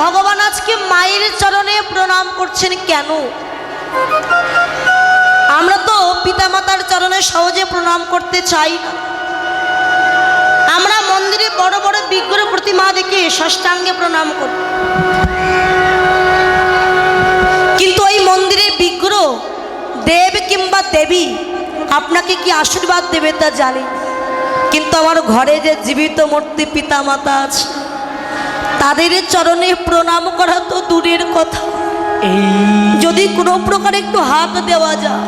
ভগবান আজকে মায়ের চরণে প্রণাম করছেন কেন? আমরা তো পিতামাতার চরণে সহজে প্রণাম করতে চাই না। আমরা মন্দিরে বড় বড় বিগ্রহ প্রতিমা দেখে ষষ্ঠাঙ্গে প্রণাম করি কিন্তু এই মন্দিরের বিগ্রহ, দেব কিংবা দেবী, আপনাকে কি আশীর্বাদ দেবে তা জানি। কিন্তু আমার ঘরে যে জীবিত মূর্তি পিতামাতা আছে তাদের চরণে প্রণাম করা তো দূরের কথা। যদি কোনো প্রকার একটু হাত দেওয়া যায়।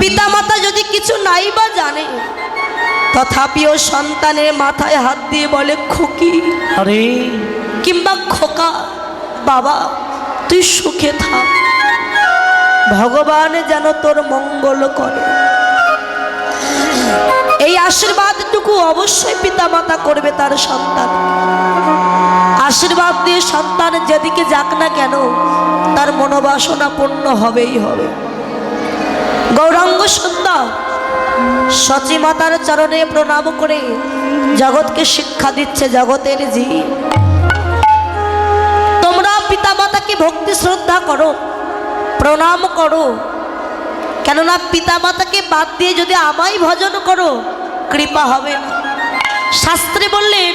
পিতামাতা যদি কিছু নাই বা জানে তথাপিও সন্তানের মাথায় হাত দিয়ে বলে খুকি আরে। কিংবা খোকা বাবা তুই সুখে থাক। ভগবান যেন তোর মঙ্গল করে। এই আশীর্বাদটুকু অবশ্যই পিতামাতা করবে তার সন্তান। আশীর্বাদ দিয়ে সন্তান যেদিকে যাক না কেন, তার মনোবাসনা পূর্ণ হবেই হবে। গৌরাঙ্গ সুন্দর সচিমাতার চরণে প্রণাম করে জগৎকে শিক্ষা দিচ্ছে জগতের জি তোমরা পিতামাতাকে ভক্তি, শ্রদ্ধা করো, প্রণাম করো। কেননা পিতামাতাকে বাদ দিয়ে যদি আমায় ভজন করো কৃপা হবে না। শাস্ত্রে বললেন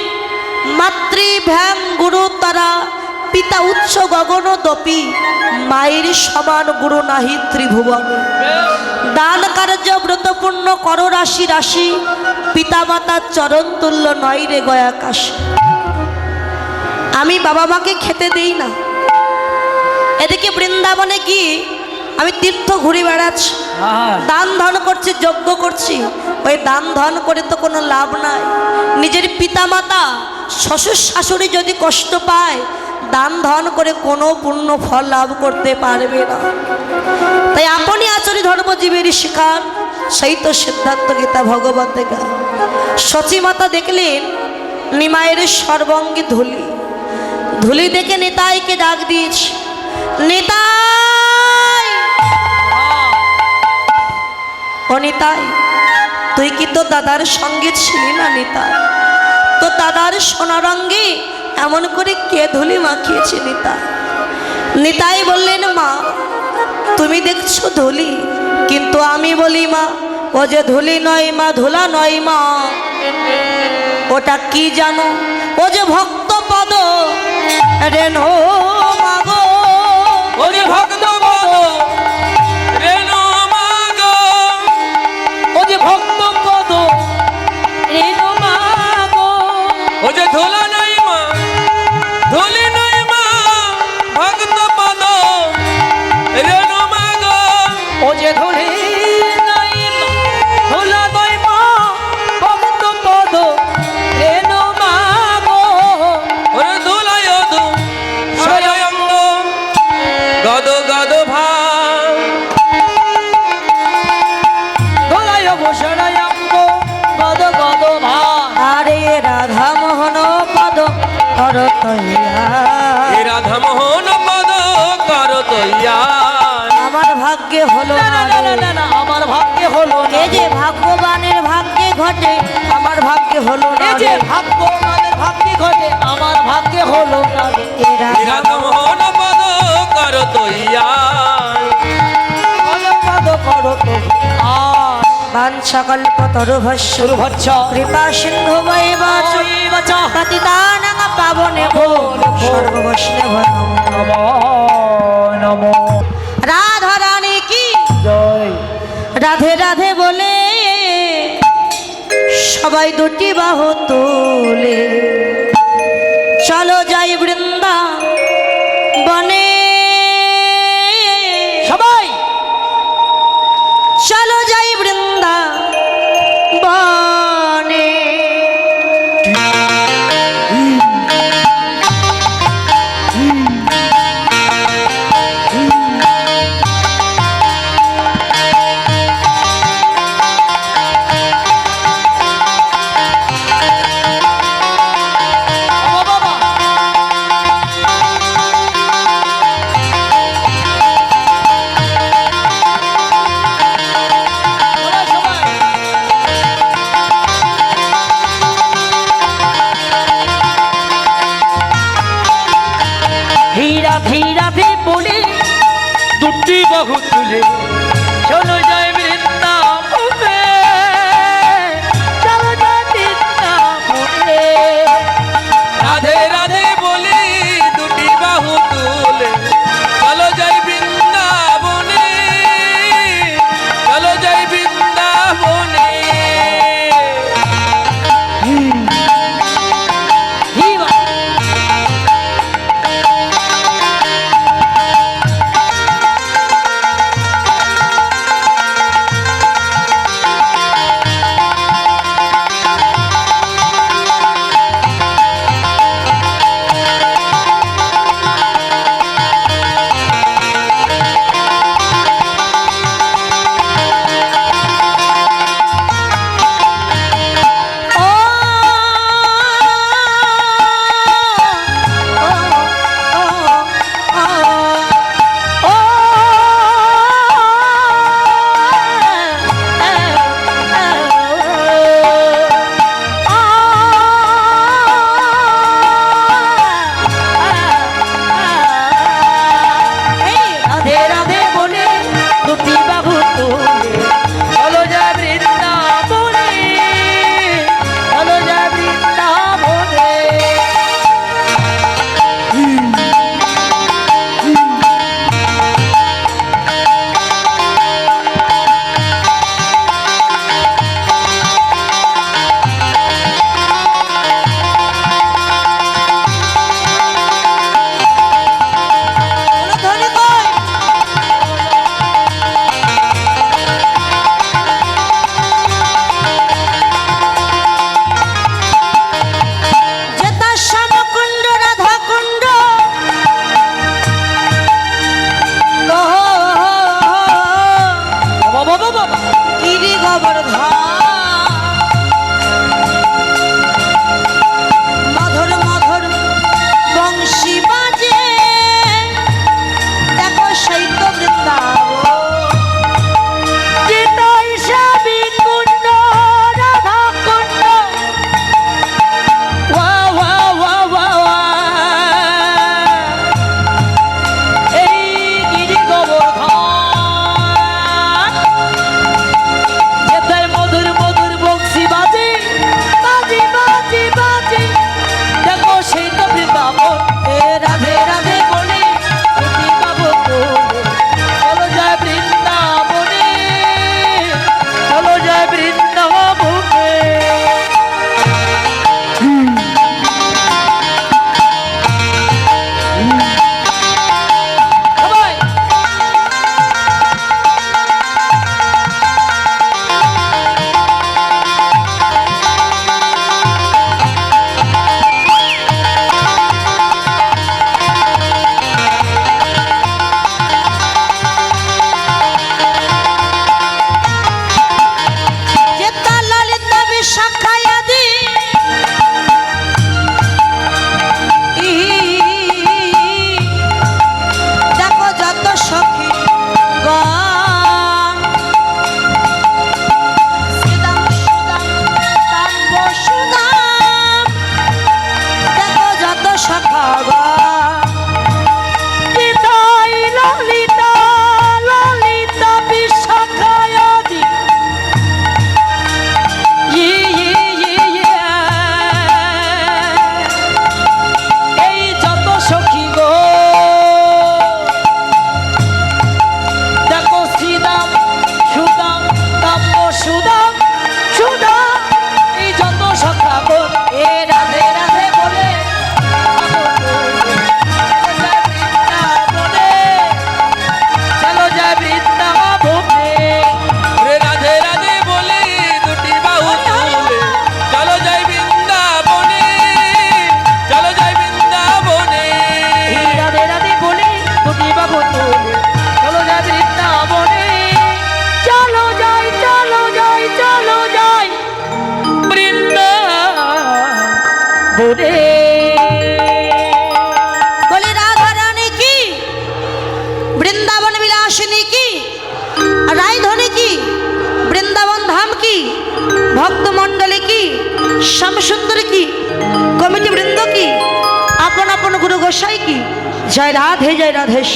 মাতৃভ্যাং গুরু তারা, পিতা উচ্চ গগন দপি, মায়ের সমান গুরু নাহি ত্রিভুবন। দান কার্য ব্রতপূর্ণ কর রাশি রাশি পিতামাতার চরণ তুল্য নয় রে গয়াকাশ আমি বাবা মাকে খেতে দেই না। এদিকে বৃন্দাবনে গিয়ে আমি তীর্থ ঘুরে বেড়াচ্ছি। দান ধন করছি যজ্ঞ করছি। ওই দান ধন করে তো কোনো লাভ নাই। নিজের পিতামাতা শ্বশুর শাশুড়ি যদি কষ্ট পায় দান ধন করে কোনো পূর্ণ ফল লাভ করতে পারবে না। তাই আপনি আচরি ধর্মজীবের শিকার সেই তো সিদ্ধান্ত গীতা ভগবত দেখা সচিমাতা দেখলেন নিমায়ের সর্বঙ্গে ধুলি। ধুলি দেখে নেতাইকে ডাক দিয়েছে নেতাই! ও নিতাই তুই কি তো দাদার সঙ্গে ছিলি না নিতাই? তো দাদার সোনারঙ্গে এমন করে কে ধুলি মাখিয়েছে নিতাই? নিতাই বললেন, মা, তুমি দেখছ ধুলি? কিন্তু আমি বলি, মা, ও যে ধুলি নয় মা, ধুলা নয় মা। ওটা কি জানো? ও যে ভক্ত পদ রেনো মাগো ওরে ভক্ত এ রাধা মোহন পদ কর তৈয়া। আমার ভাগ্যে হলো না আমার ভাগ্যে হলো না যে ভাগ্যবানের ভাগ্যে ঘটে আমার ভাগ্যে হলো না যে ভাগ্যবানের ভাগ্যে ঘটে আমার ভাগ্যে হলো না রে। এ রাধা এ রাধা মোহন বান সকল পতরুভস্য কৃপা সিন্ধু বৈবাচ পতিতানং পাবনে ভো সর্ববৈষ্ণব নমো। নমো। রাধা রানী কি? জয়। রাধে রাধে বলে সবাই দুটি বাহু তোলে। চলো যাই বৃন্দা জীবহু তুলে ভক্তমণ্ডলী কি? শ্যামসুন্দরী কি? কমিটি বৃন্দ কি? আপন আপন গুরু গোসাই কি? জয় রাধে, জয় রাধেশ।